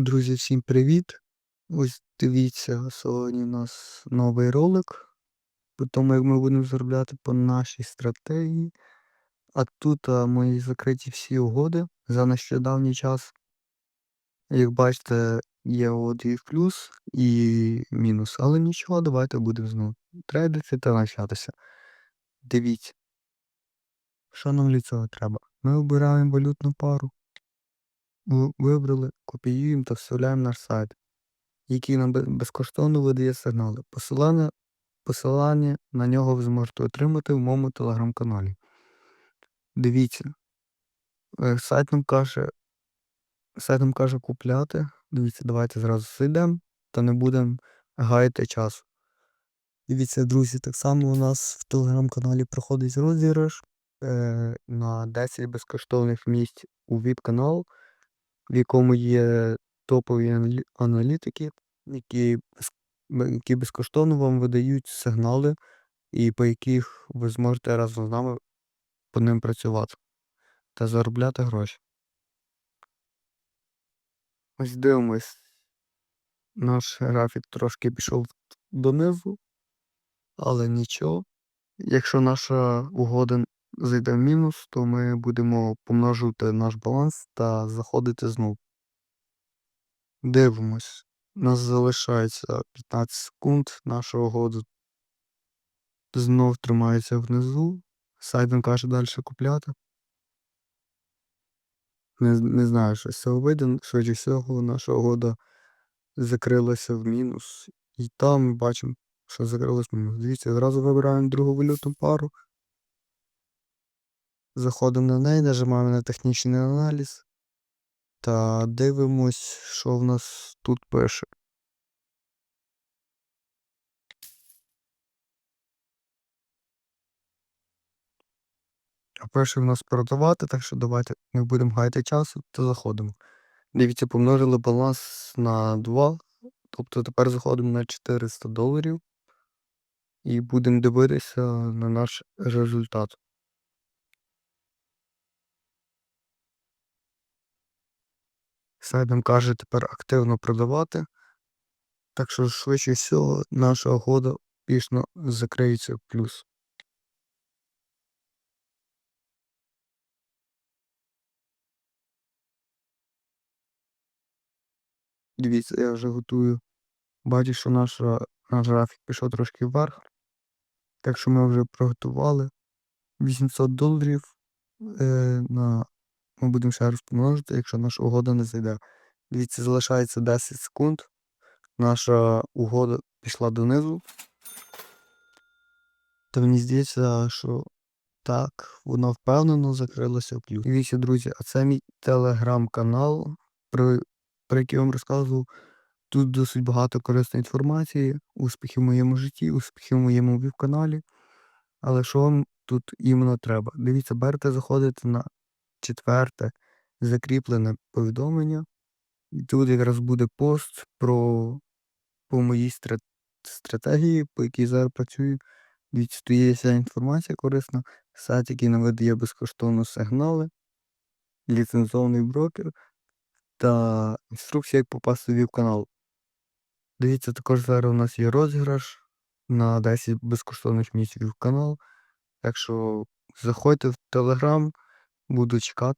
Друзі, всім привіт! Ось дивіться, сьогодні у нас новий ролик по тому, як ми будемо заробляти по нашій стратегії. А тут а, мої закриті всі угоди за нещодавній час. Як бачите, є от і плюс, і мінус. Але нічого, давайте будемо знову трейдити та навчатися. Дивіться, що нам для цього треба? Ми обираємо валютну пару. Ви- Вибрали, копіюємо та вставляємо наш сайт, який нам безкоштовно видає сигнали. Посилання, посилання на нього ви зможете отримати в моєму телеграм-каналі. Дивіться, е, сайт нам каже, сайт нам каже купляти. Дивіться, давайте зразу зайдемо та не будемо гаяти часу. Дивіться, друзі, так само у нас в телеграм-каналі проходить розіграш е, на 10 безкоштовних місць у VIP-канал, в якому є топові аналітики, які, які безкоштовно вам видають сигнали, і по яких ви зможете разом з нами по ним працювати та заробляти гроші. Ось дивимось. Наш графік трошки пішов донизу, але нічого. Якщо наша угода зайде в мінус, то ми будемо помножувати наш баланс та заходити знов. Дивимось. У нас залишається 15 секунд. Наша угода знов тримається внизу. Нам каже далі купляти. Не, не знаю, що з цього вийде. Швидше всього, наша угода закрилася в мінус. І там ми бачимо, що закрилась в мінус. Дивіться, одразу вибираємо другу валютну пару. Заходимо на неї, нажимаємо на технічний аналіз та дивимось, що в нас тут пише. А перше в нас продавати, так що давайте не будемо гаяти часу та заходимо. Дивіться, помножили баланс на 2, тобто тепер заходимо на 400 доларів і будемо дивитися на наш результат. Сайт каже тепер активно продавати. Так що швидше всього наша угода пішно закриється в плюс. Дивіться, я вже готую. Бачу, що наша, наш графік пішов трошки вверх. Так що ми вже приготували 800 доларів е, на. Ми будемо ще раз помножити, якщо наша угода не зайде. Дивіться, залишається 10 секунд. Наша угода пішла донизу. Та мені здається, що так, вона впевнено закрилася в плюс. Дивіться, друзі, а це мій телеграм-канал, про, про який я вам розказував. Тут досить багато корисної інформації, успіхи в моєму житті, успіхи в моєму віп-каналі. Але що вам тут іменно треба? Дивіться, берете, заходите на четверте закріплене повідомлення. І тут якраз буде пост про по моїй стра- стратегії, по якій зараз працюю. Дивіться, вся інформація корисна, сайт, який нам видає безкоштовно сигнали, ліцензований брокер та інструкція, як попасти в віп-канал. Дивіться, також зараз у нас є розіграш на 10 безкоштовних місць в канал. Так що заходьте в Телеграм, буду чекати.